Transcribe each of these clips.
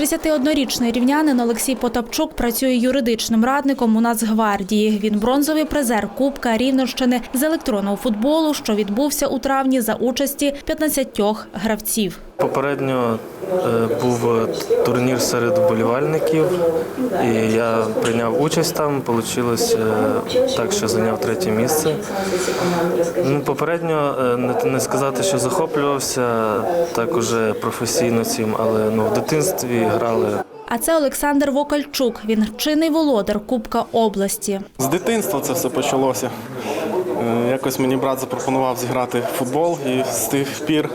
31-річний рівнянин Олексій Потапчук працює юридичним радником у Нацгвардії. Він бронзовий призер Кубка Рівненщини з електронного футболу, що відбувся у травні за участі 15 гравців. Попередньо е, був турнір серед вболівальників, і я прийняв участь там. Получилось е, так, що зайняв третє місце. Ну, попередньо е, не, не сказати, що захоплювався так уже професійно цим, але ну, в дитинстві грали А це Олександр Вокальчук. Він чинний володар Кубка області. З дитинства це все почалося. Е, Якось мені брат запропонував зіграти в футбол і з тих пір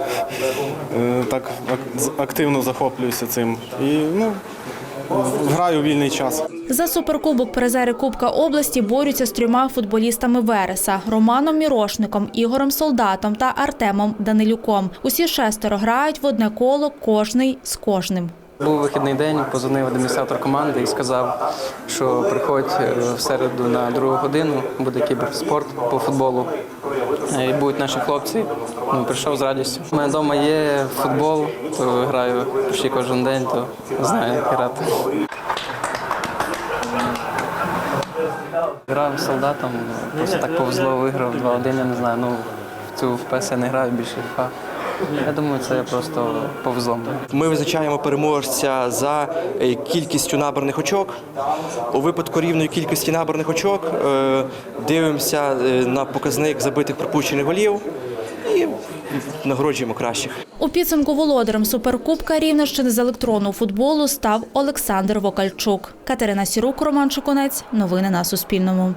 е, так ак- активно захоплююся цим. І ну, граю вільний час. За суперкубок призери Кубка області борються з трьома футболістами Вереса – Романом Мірошником, Ігорем Солдатом та Артемом Данилюком. Усі шестеро грають в одне коло, кожний з кожним. Був вихідний день, позвонив адміністратор команди і сказав, що приходь е, в середу на другу годину, буде кіберспорт по футболу. Е, І будуть наші хлопці. Ну, прийшов з радістю. У мене вдома є футбол, то граю почти кожен день, то знаю, як грати. Грав солдатом, просто так повезло, виграв 2-1, я не знаю. Ну, в цю в ПЕС я не граю, більше в. Я думаю, це просто повезло. Ми визначаємо переможця за е, кількістю набраних очок. У випадку рівної кількості набраних очок е, дивимося е, на показник забитих пропущених голів і нагороджуємо кращих. У підсумку володарем суперкубка Рівненщини з електронного футболу став Олександр Вокальчук. Катерина Сірук, Роман Шиконець. Новини на Суспільному.